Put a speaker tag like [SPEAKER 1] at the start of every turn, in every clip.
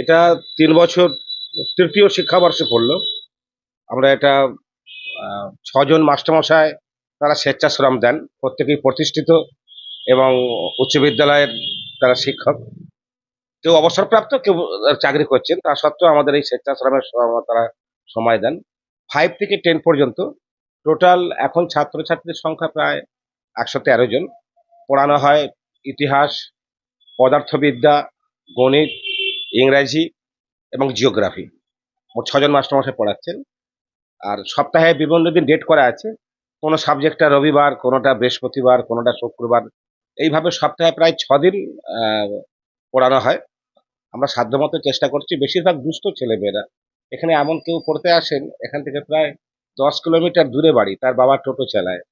[SPEAKER 1] এটা তিন বছর তৃতীয় শিক্ষাবর্ষে পড়ল। আমরা এটা ছজন মাস্টারমশাই তারা স্বেচ্ছাশ্রম দেন, প্রত্যেকেই প্রতিষ্ঠিত এবং উচ্চ বিদ্যালয়ের তারা শিক্ষক। কেউ অবসরপ্রাপ্ত, কেউ চাকরি করছেন, তা সত্ত্বেও আমাদের এই স্বেচ্ছাশ্রমের তারা সময় দেন। ফাইভ থেকে টেন পর্যন্ত। টোটাল এখন ছাত্রছাত্রীর সংখ্যা প্রায় একশো তেরো জন। পড়ানো হয় ইতিহাস, পদার্থবিদ্যা, গণিত ইংরাজি এবং জিওগ্রাফি। মোট ছজন মাস্টারমশাই পড়াচ্ছেন। আর সপ্তাহে বিভিন্ন দিন ডেট করা আছে। কোনো সাবজেক্টটা রবিবার, কোনোটা বৃহস্পতিবার, কোনোটা শুক্রবার। এইভাবে সপ্তাহে প্রায় ছদিন পড়ানো হয়। আমরা সাধ্যমতো চেষ্টা করছি। বেশিরভাগ দুস্থ ছেলেমেয়েরা। এখানে এমন কেউ পড়তে আসেন, এখান থেকে প্রায় দশ কিলোমিটার দূরে বাড়ি। তার বাবা টোটো চালায়।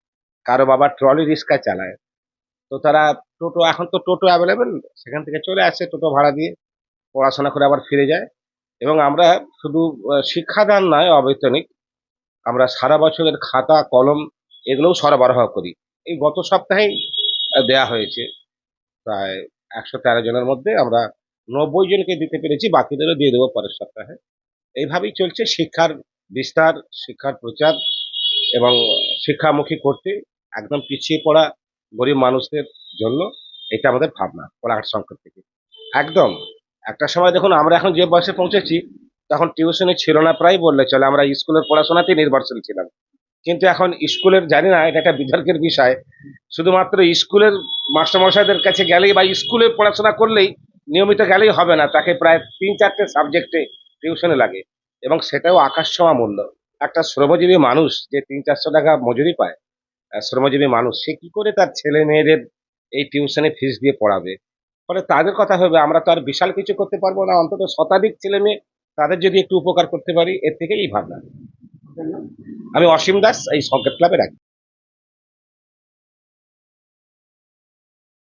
[SPEAKER 1] কারও বাবা ট্রলি রিক্সা চালায়। তো তারা টোটো, এখন তো টোটো অ্যাভেলেবেল সেখান থেকে চলে আসে টোটো ভাড়া দিয়ে। পড়াশোনা করে আবার ফিরে যায়। এবং আমরা শুধু শিক্ষাদান নয়, অবৈতনিক। আমরা সারা বছরের খাতা, কলম এগুলোও সরবরাহ করি। এই গত সপ্তাহেই দেয়া হয়েছে। প্রায় একশো তেরো জনের মধ্যে আমরা নব্বই জনকে দিতে পেরেছি, বাকিদেরও দিয়ে দেবো পরের সপ্তাহে। এইভাবেই চলছে শিক্ষার বিস্তার, শিক্ষার প্রচার এবং শিক্ষামুখী করতে একদম পিছিয়ে পড়া গরিব মানুষদের জন্য এটা আমাদের ভাবনা কোলাঘাট সংকট থেকে। একদম। একটা সময় দেখুন, আমরা এখন যে বয়সে পৌঁছেছি, তখন টিউশনে ছিল না প্রায় বললে চলে। আমরা স্কুলের পড়াশোনাতেই নির্ভরশীল ছিলাম। কিন্তু এখন স্কুলের জানি না, এটা একটা বিতর্কের বিষয়। শুধুমাত্র স্কুলের মাস্টারমশাইদের কাছে গেলেই বা স্কুলে পড়াশোনা করলেই নিয়মিত গেলেই হবে না। তাকে প্রায় তিন চারটে সাবজেক্টে টিউশনে লাগে। এবং সেটাও আকাশ ছোঁয়া মূল্য। একটা শ্রমজীবী মানুষ যে তিন চারশো টাকা মজুরি পায় শ্রমজীবী মানুষ, সে কি করে তার ছেলে মেয়েদের এই টিউশনে ফিস দিয়ে পড়াবে? ফলে তাদের কথা হবে আমরা তো আর বিশাল কিছু করতে পারব না, অন্তত শতাধিক ছেলে মেয়ে তাদের যদি একটু উপকার করতে পারি, এর থেকে এই ভাবনা। আমি অসীম দাস, এই সংকেত ক্লাবে এক